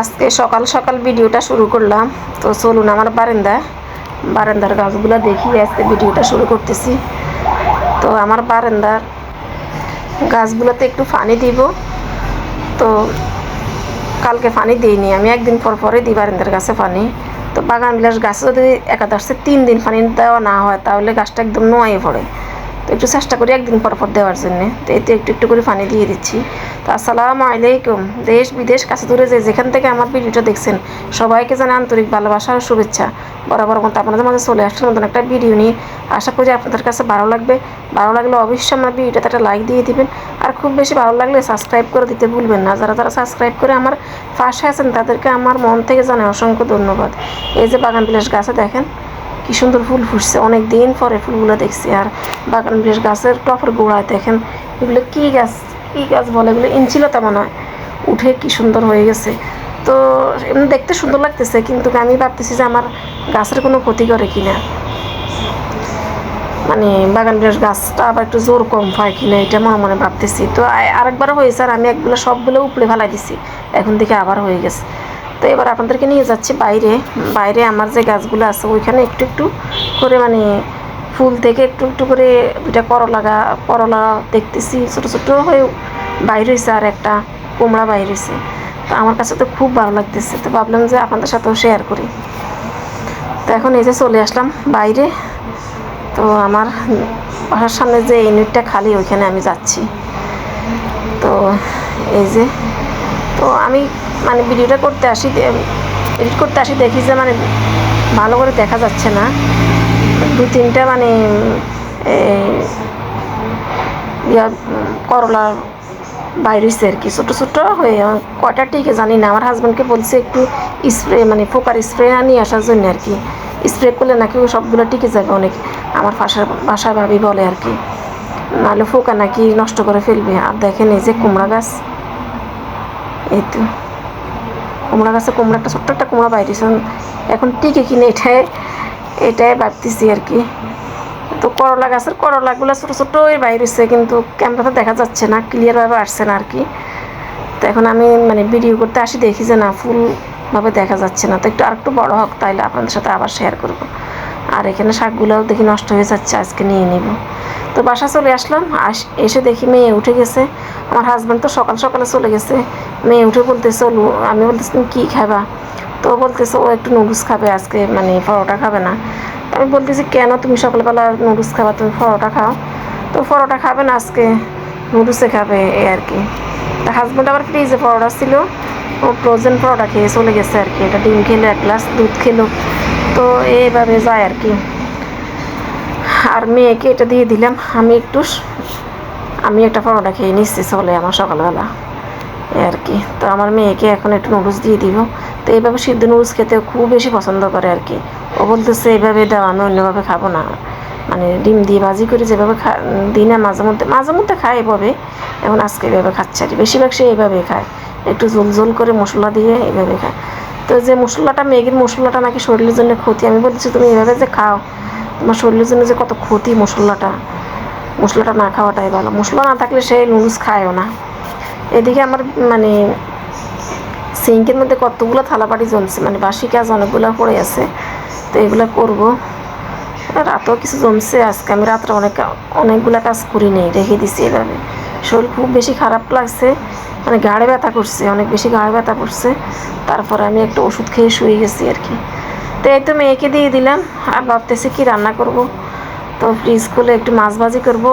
আজকে সকাল সকাল ভিডিওটা শুরু করলাম। তো চলুন আমার বারান্দা। বারান্দার গাছগুলো দেখি আজকে ভিডিওটা শুরু করতেছি। তো আমার বারান্দার গাছগুলোতে একটু পানি দিব। তো কালকে পানি দিইনি, আমি একদিন পর পরে দিই বারান্দার গাছে পানি। তো বাগান বিলাস গাছে যদি একাদশে তিন দিন পানি দেওয়া না হয়, তাহলে গাছটা একদম নোয়াই পড়ে। তো একটু চেষ্টা করি একদিন পর পর দেওয়ার জন্য। তো এতে একটু একটু করে পানি দিয়ে দিচ্ছি। তো আসসালামু আলাইকুম। দেশ বিদেশ কাছে দূরে যে যেখান থেকে আমার ভিডিওটা দেখছেন, সবাইকে জানে আন্তরিক ভালোবাসা আর শুভেচ্ছা। বরাবর মতো আপনাদের মাঝে চলে আসছে নতুন একটা ভিডিও নিয়ে। আশা করি আপনাদের কাছে ভালো লাগবে। ভালো লাগলে অবশ্যই আমার ভিডিওটাতে একটা লাইক দিয়ে দিবেন। আর খুব বেশি ভালো লাগলে সাবস্ক্রাইব করে দিতে ভুলবেন না। যারা যারা সাবস্ক্রাইব করে আমার পাশে আছেন, তাদেরকে আমার মন থেকে জানাই অসংখ্য ধন্যবাদ। এই যে বাগান বিলাস গাছে দেখেন কি সুন্দর ফুল ফুটছে। অনেক দিন পরে ফুলগুলো দেখছি আর বাগান বিলাস গাছের টপের গোড়ায় দেখেন। এগুলো কি গাছ? কি গাছ বলে? এগুলো ইঞ্চিলতা মনে হয়। উঠে কি সুন্দর হয়ে গেছে। তো এমনি দেখতে সুন্দর লাগতেছে, কিন্তু আমি ভাবতেছি যে আমার গাছের কোনো ক্ষতি করে কিনা। মানে বাগান বিলাস গাছটা আবার একটু জোর কম পায় কিনা, এটা মনে মনে ভাবতেছি। তো আরেকবার হয়েছে আর আমি একগুলো সবগুলো উপড়ে ফেলাই দিছি। এখন থেকে আবার হয়ে গেছে। তো এবার আপনাদেরকে নিয়ে যাচ্ছি বাইরে। বাইরে আমার যে গাছগুলো আছে, ওইখানে একটু একটু করে মানে ফুল থেকে একটু একটু করে দুইটা করলাগা করলা দেখতেছি, ছোটো ছোটো হয়ে বাইরে হয়েছে আর একটা কুমড়া বাইরে হয়েছে তো আমার কাছে তো খুব ভালো লাগতেছে। তো ভাবলাম যে আপনাদের সাথেও শেয়ার করি। তো এখন এই যে চলে আসলাম বাইরে। তো আমার বাসার সামনে যে ইউনিটটা খালি, ওইখানে আমি যাচ্ছি। তো এই যে তো আমি মানে ভিডিওটা করতে আসি এডিট করতে আসি দেখি যে মানে ভালো করে দেখা যাচ্ছে না। দু তিনটা মানে এই, ইয়া উম, করলা বাইরেছে আর কি ছোটো ছোটো হয়ে কটা টিকে জানি না। আমার হাজব্যান্ডকে বলছে একটু স্প্রে মানে ফোকার স্প্রে নিয়ে আসার জন্য আর কি। স্প্রে করলে নাকি সবগুলো টিকে যাবে অনেক আমার বাসার বাসায় ভাবি বলে আর কি। নাহলে ফোকা নাকি নষ্ট করে ফেলবে। আর দেখেন এই যে কুমড়া গাছ। এই তো কুমড়া গাছে কুমড়া একটা ছোট্ট একটা কুমড়া বাইরেছে এখন টিকে কিনে এটাই এটাই ভাবতেছি আর কি। তো করলা গাছের করলাগুলো ছোটো ছোটোই বাইরেছে কিন্তু ক্যামেরাতে দেখা যাচ্ছে না ক্লিয়ারভাবে আসছে না আর কি। তো এখন আমি মানে ভিডিও করতে আসি, দেখি যে না ফুলভাবে দেখা যাচ্ছে না। তো একটু আর একটু বড়ো হোক, তাইলে আপনাদের সাথে আবার শেয়ার করব। আর এখানে শাকগুলোও দেখি নষ্ট হয়ে যাচ্ছে আজকে নিয়ে নিব। তো বাসা চলে আসলাম আস এসে দেখি মেয়ে উঠে গেছে। আমার হাজব্যান্ড তো সকাল সকালে চলে গেছে। মেয়ে উঠে বলতেছে "লু, আমি বলতেছি তুমি কী খাবা? তো বলতেছে ও একটু নুডলস খাবে আজকে মানে পরোটা খাবে না। আমি বলতেছি কেন তুমি সকালবেলা নুডলস খাবা? তুমি পরোটা খাও। তো পরোটা খাবে না আজকে নুডলসে খাবে এই আর কি। তা হাজব্যান্ড আবার ফ্রিজে পরোটা ছিল। ও ফ্রোজেন পরোটা খেয়ে চলে গেছে আর কি। এটা ডিম খেলো এক গ্লাস দুধ খেলো। তো এইভাবে যায় আর কি। আর মেয়েকে এটা দিয়ে দিলাম, আমি একটু আমি একটা পরোটা খেয়ে নিচ্ছি চলে আমার সকালবেলা। আর কি। তো আমার মেয়েকে এখন একটু নুডলস দিয়ে দিব। তো এইভাবে সিদ্ধ নুডলস খেতে খুব বেশি পছন্দ করে আর কি। ও বলতেছে, এইভাবে দাও, আমি অন্যভাবে খাব না। মানে ডিম দিয়ে ভাজি করে যেভাবে খা দিই না, মাঝে মধ্যে মাঝে মধ্যে খায় এভাবে। এখন আজকে এভাবে খাচ্ছে আর। বেশিরভাগ সে এইভাবে খায়। একটু ঝোল ঝোল করে মশলা দিয়ে এইভাবে খায়। তো যে মশলাটা, ম্যাগির মশলাটা নাকি শরীরের জন্য ক্ষতি? আমি বলছি তুমি এভাবে যে খাও, তোমার শরীরের জন্য যে কত ক্ষতি মশলাটা? মশলাটা না খাওয়াটাই ভালো। মশলা না থাকলে সে নুডলস খায়ও না। এদিকে আমার মানে সিঙ্কের মধ্যে কতগুলো থালাবাটি জমছে মানে বাসি কাজ অনেকগুলো পড়ে আছে, তো এগুলো করব। রাতেও কিছু জমছে, আজকে আমি রাত্রে অনেক, অনেকগুলো কাজ করি নেই, রেখে দিছি এভাবে। শরীর খুব বেশি খারাপ লাগছে মানে গাড়ে ব্যথা করছে, অনেক বেশি গাড়ে ব্যথা করছে। তারপরে আমি একটা ওষুধ খেয়ে শুয়ে গেছি আর কি। তো এই তো মেয়েকে দিয়ে দিলাম, আর ভাবতেছি কি রান্না করব। তো ফ্রিজ খুলে একটু মাছ ভাজি করব,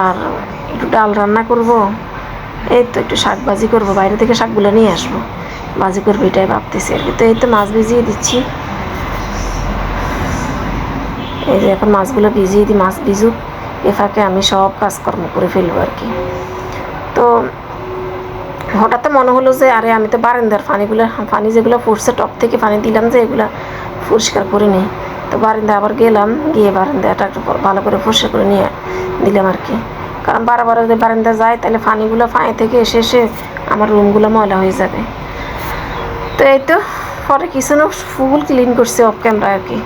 আর একটু ডাল রান্না করব। এই তো একটু শাক ভাজি করব, বাইরে থেকে শাকগুলো নিয়ে আসব। ভাজি করব, এটাই ভাবতেছি আর কি। তো এই তো মাছ ভিজিয়ে দিচ্ছি। এই যে এখন মাছগুলো ভিজিয়ে দিই মাছ ভিজুক। এ ফাঁকে আমি সব কাজকর্ম করে ফেলব আর কি। তো হঠাৎ মনে হলো যে, আরে আমি তো বারান্দার পানিগুলো, পানি যেগুলো পড়ছে, টপ থেকে পানি দিলাম যে, এগুলো পরিষ্কার করে নিই তো বারান্দা আবার গেলাম, গিয়ে বারান্দাটা একটু ভালো করে পরিষ্কার করে নিয়ে দিলাম আর কি। কারণ বারবার যদি বারান্দা যায়, তাহলে পানিগুলো ফাঁয়ে থেকে এসে এসে আমার রুমগুলো ময়লা হয়ে যাবে। তো এই তো, পরে কিছু না, ফুল ক্লিন করছে অফ ক্যামেরা আর কি।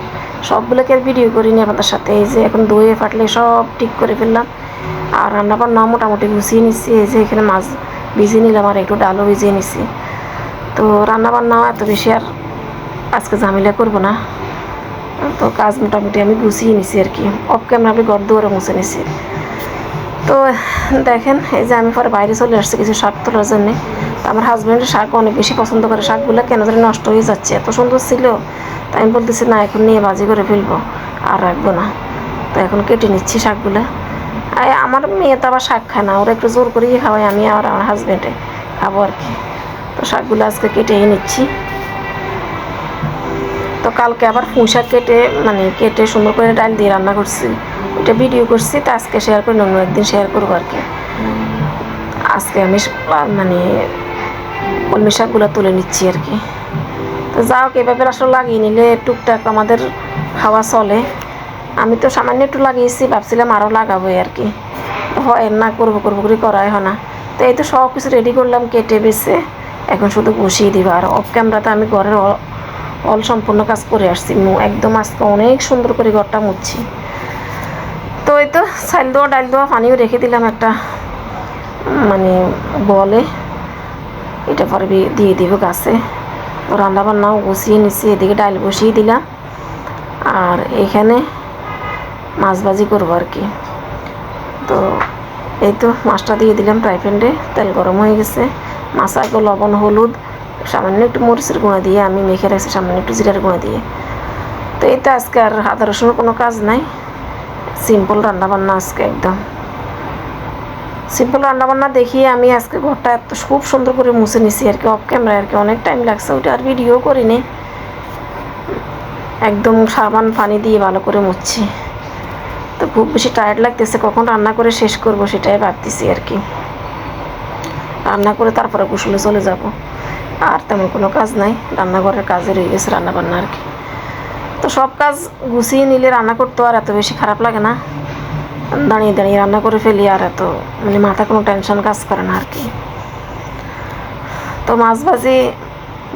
সবগুলোকে আর ভিডিও করিনি আপনাদের সাথে। এই যে এখন দইয়ে ফাটলে সব ঠিক করে ফেললাম। আর রান্না বান্না মোটামুটি গুছিয়ে নিচ্ছি। এই যে এখানে মাছ ভিজিয়ে নিলাম আর একটু ডালও ভিজিয়ে নিচ্ছি। তো রান্না বান্নাও এত বেশি আর আজকে ঝামেলা করব না। তো কাজ মোটামুটি আমি গুছিয়ে নিছি আর কি। অফ ক্যামেরা আমি ঘর দুয়ারে মুছে নিছি। তো দেখেন, এই যে আমি পরে বাইরে চলে আসছি কিছু শাক তোলার জন্যে। আমার হাজব্যান্ডের শাক অনেক বেশি পছন্দ করে। শাকগুলো কেন ধরে নষ্ট হয়ে যাচ্ছে। এত সুন্দর ছিল তাই আমি বলতেছি, না, এখন নিয়ে বাজি করে ফেলব, আর রাখব না। তো এখন কেটে নিচ্ছি শাকগুলো। আর আমার মেয়ে তো আবার শাক খায় না। ওরা একটু জোর করেই খাওয়াই আমি আর আমার হাজব্যান্ডে খাব আর কি। তো শাকগুলো আজকে কেটেই নিচ্ছি। তো কালকে আবার পুঁই শাক কেটে মানে কেটে সুন্দর করে ডাল দিয়ে রান্না করছি। ওইটা ভিডিও করছি, তো আজকে শেয়ার করি, অন্য একদিন শেয়ার করব আর কি। আজকে আমি মানে কলমি তুলে নিচ্ছি আর কি। তো যাও এভাবে আসলে লাগিয়ে নিলে টুকটাক আমাদের খাওয়া চলে। আমি তো সামান্য একটু লাগিয়েছি, ভাবছিলাম আরও লাগাবো আর কি। হয় না, করব করব করে করাই হয় না। তো এই তো সব কিছু রেডি করলাম, কেটে বেছে। এখন শুধু বসিয়ে দিব। আর অফ ক্যামেরাতে আমি ঘরের অল সম্পূর্ণ কাজ করে আসছি। একদম আজকে অনেক সুন্দর করে ঘরটা মুছছি। তো এই তো চাল দেওয়া ডাল দেওয়া পানিও রেখে দিলাম একটা মানে বলে। এটা পরবি দিয়ে দিব গাছে। তো রান্না বান্নাও বসিয়ে নিচ্ছি এদিকে ডাল বসিয়ে দিলাম। আর এখানে মাছ ভাজি করব আর কি। তো এই তো মাছটা দিয়ে দিলাম ফ্রাই প্যানটে তেল গরম হয়ে গেছে। মাছ আগে লবণ, হলুদ, সামান্য একটু মরিচের গুঁড়া দিয়ে আমি মেখে রাখছি, সামান্য একটু জিরার গুঁড়া দিয়ে। তো এই তো আজকে আর আদা রসুনের কোনো কাজ নাই। সিম্পল রান্নাবান্না আজকে একদম। সিম্পল রান্নাবান্না দেখিয়ে আমি আজকে ঘরটা এত খুব সুন্দর করে মুছে নিছি আর কি অফ ক্যামেরা আর কি, অনেক টাইম লাগছে, ওটা আর ভিডিও করিনি। একদম সাবান, পানি দিয়ে ভালো করে মুছছি। তো খুব বেশি টায়ার্ড লাগতেছে, কখন রান্না করে শেষ করব সেটাই ভাবতেছি আর কি। রান্না করে তারপরে গোসলে চলে যাব। আর তেমন কোনো কাজ নাই, রান্নাঘরের কাজে রয়ে গেছে রান্না বান্না আর কি। তো সব কাজ গুছিয়ে নিলে রান্না করতে আর এত বেশি খারাপ লাগে না। দাঁড়িয়ে দাঁড়িয়ে রান্না করে ফেলি আর এত মানে মাথা কোনো টেনশন কাজ করে না আর কি। তো মাছ ভাজি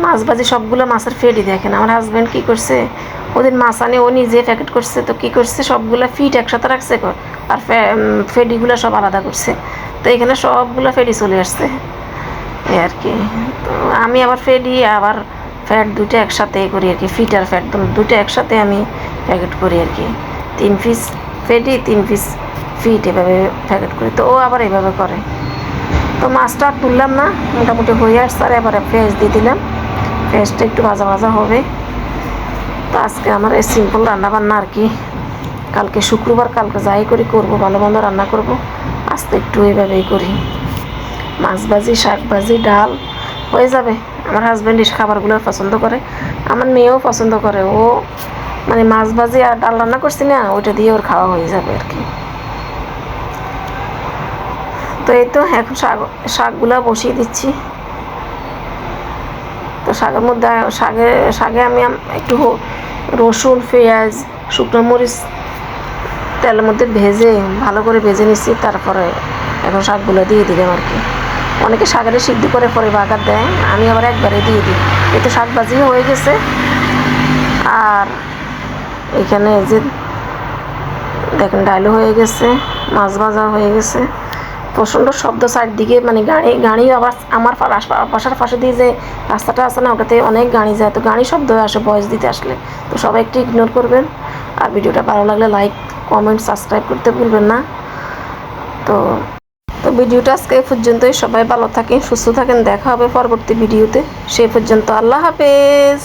মাছ ভাজি সবগুলো মাছের ফেডি দেখেন। আমার হাজব্যান্ড কী করছে, ওদিন মাছ আনে, ও নিজে প্যাকেট করছে, তো কী করছে, সবগুলো ফিট একসাথে রাখছে। আর ফেডিগুলো সব আলাদা করছে। তো এখানে সবগুলো ফেডি চলে আসছে। এই আর কি। তো আমি আবার ফেডি আবার ফ্যাট দুটো একসাথে করি আর কি। ফিট আর ফ্যাট দুটো একসাথে আমি প্যাকেট করি আর কি। তিন পিস ফেডি তিন পিস ফিট এভাবে প্যাকেট করি। তো ও আবার এভাবে করে। তো মাছটা তুললাম না, মোটামুটি হয়ে আসছে, আর এবারে পেঁয়াজ দিয়ে দিলাম। পেঁয়াজটা একটু ভাজা ভাজা হবে। তো আজকে আমার এই সিম্পল রান্না বান্না আর কি। কালকে শুক্রবার, কালকে যাই করি, করব, ভালো মন্দ রান্না করব। আজকে একটু এইভাবেই করি। মাছ ভাজি, শাক ভাজি, ডাল, হয়ে যাবে। আমার হাজব্যান্ড এই খাবারগুলো পছন্দ করে। আমার মেয়েও পছন্দ করে। ও মানে মাছ ভাজি আর ডাল রান্না করছি না, ওইটা দিয়ে ওর খাওয়া হয়ে যাবে আর কি। তো এই তো এখন শাক, শাকগুলো বসিয়ে দিচ্ছি। তো শাকের মধ্যে শাকে শাকে আমি একটু রসুন, পেঁয়াজ, শুকনো মরিচ, তেলের মধ্যে ভেজে, ভালো করে ভেজে নিচ্ছি তারপরে এখন শাকগুলো দিয়ে দিলাম আর কি। অনেকে শাকের সিদ্ধ করে পরে বাগার দেয়, আমি আবার একবারে দিয়ে দিই। এতে শাক ভাজিও হয়ে গেছে। আর এখানে এই যে দেখেন ডালও হয়ে গেছে, মাছ ভাজা হয়ে গেছে। প্রচণ্ড শব্দ চারদিকে মানে গাড়ি গাড়ি আবার আমার বাসার পাশে দিয়ে যে রাস্তাটা আছে না, ওটাতে অনেক গাড়ি যায়। তো গাড়ি শব্দ আসে বয়স দিতে আসলে। তো সবাই একটু ইগনোর করবেন। আর ভিডিওটা ভালো লাগলে লাইক কমেন্ট সাবস্ক্রাইব করতে ভুলবেন না। তো তো ভিডিওটা আজকে পর্যন্তই। সবাই ভালো থাকেন, সুস্থ থাকেন। দেখা হবে পরবর্তী ভিডিওতে। সেই পর্যন্ত আল্লাহ হাফেজ।